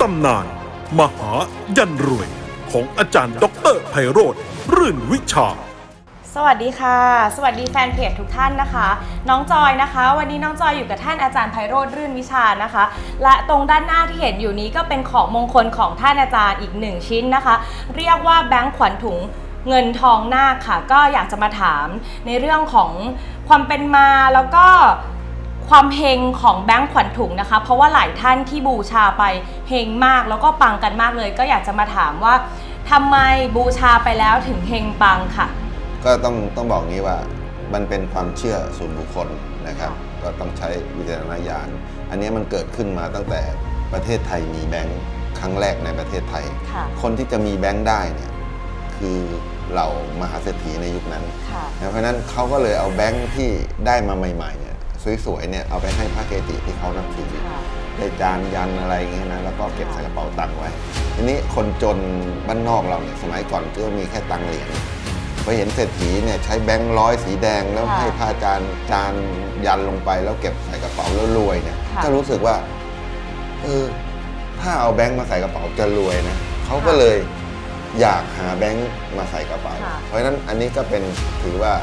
ตำนาน มหายันรวย ของอาจารย์ด็อกเตอร์ไพโรธรื่นวิชา สวัสดีค่ะ สวัสดีแฟนเพจทุกท่านนะคะ น้องจอยนะคะ วันนี้น้องจอยอยู่กับท่านอาจารย์ไพโรธรื่นวิชานะคะ และตรงด้านหน้าที่เห็นอยู่นี้ก็เป็นของมงคลของท่านอาจารย์อีกหนึ่งชิ้นนะคะ เรียกว่าแบงค์ขวัญถุงเงินทองนาคค่ะ ก็อยากจะมาถามในเรื่องของความเป็นมาแล้วก็ ความเฮงของแบงค์ขวัญถุงนะคะ เพราะว่าหลายท่านที่บูชาไปเฮงมากแล้วก็ปังกันมากเลย ก็อยากจะมาถามว่าทำไมบูชาไปแล้วถึงเฮงปังค่ะ ก็ต้องต้องบอกงี้ว่ามันเป็นความเชื่อส่วนบุคคลนะครับ ก็ต้องใช้วิจารณญาณ อันนี้มันเกิดขึ้นมาตั้งแต่ประเทศไทยมีแบงค์ครั้งแรกในประเทศไทยค่ะคนที่จะมีแบงค์ได้เนี่ยคือเหล่ามหาเศรษฐีในยุคนั้นค่ะเพราะฉะนั้นเขาก็เลยเอาแบงค์ที่ได้มาใหม่ๆเนี่ย สวยๆเนี่ยเอาไปให้พระเกจิที่เขานับถือค่ะได้จานยันอะไรอย่างเงี้ยนะแล้วก็เก็บใส่กระเป๋าตังค์ไว้ ทีนี้คนจนบ้านนอกเราเนี่ยสมัยก่อนก็มีแค่ตังค์เหรียญพอเห็นเศรษฐีเนี่ยใช้แบงค์ร้อยสีแดงแล้วค่ะให้พระอาจารย์จานยันลงไป แล้วเก็บใส่กระเป๋าแล้วรวยเนี่ยค่ะก็รู้สึกว่าเออถ้าเอาแบงค์มาใส่กระเป๋าจะรวยนะเขาก็เลยอยากหาแบงค์มาใส่กระเป๋าค่ะเพราะฉะนั้นอันนี้ก็เป็นถือว่า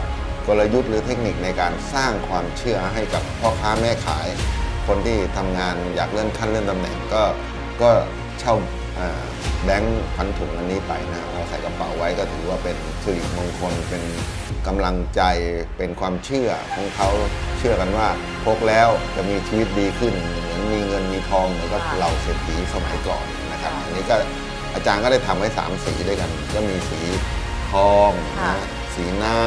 กลยุทธ์หรือเทคนิคในการสร้างความเชื่อให้กับพ่อค้าแม่ขาย คนที่ทำงานอยากเลื่อนขั้นเลื่อนตำแหน่งก็ก็เช่าอ่าแบงค์พันถุงอันนี้ไปนะเอาใส่กระเป๋าไว้ก็ถือว่าเป็นสิริมงคลเป็นกำลังใจเป็นความเชื่อของเขาเชื่อกันว่าพกแล้วจะมีชีวิตดีขึ้นเหมือนมีเงินมีทองเหมือนกับค่ะเหล่าเศรษฐีสมัยก่อนนะครับค่ะอันนี้ก็อาจารย์ก็ได้ทำไว้สามสีด้วยกัน ก็มีสีทองค่ะนะสีหน้า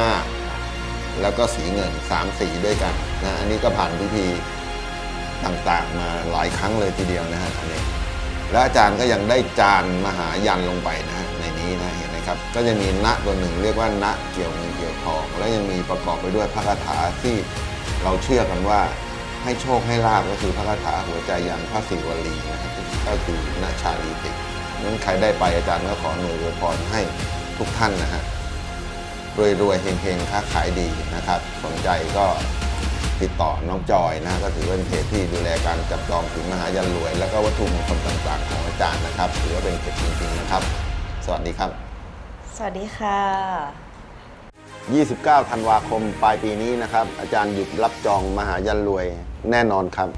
แล้วก็สีเงินสามสีด้วยกันนะอันนี้ก็ผ่านพิธีต่างๆ มาหลายครั้งเลยทีเดียวนะฮะอันนี้และอาจารย์ก็ยังได้จานมหายันลงไปนะฮะในนี้นะเห็นไหมครับ ก็จะมีณตัวหนึ่งเรียกว่าณเกี่ยวเงินเกี่ยวทอง และยังมีประกอบไปด้วยพระคาถาที่เราเชื่อกันว่าให้โชคให้ลาบก็คือพระคาถาหัวใจยันพระศิวลีนะครับก็คือณชาลีติกนั้นใครได้ไปอาจารย์ก็ขอหน่วยอวยพรให้ทุกท่านนะฮะ รวยๆเฮงๆค้าขายดีนะครับ สนใจก็ติดต่อน้องจอยนะก็ถือเป็นเพจที่ดูแลการจับจองถึงมหายันรวย แล้วก็วัตถุมงคลต่างๆ ของอาจารย์นะครับ ถือว่าเป็นเพจจริงๆนะครับ สวัสดีครับ สวัสดีค่ะ 29 ธันวาคมปลายปีนี้นะครับ อาจารย์หยุดรับจองมหายันรวยแน่นอนครับ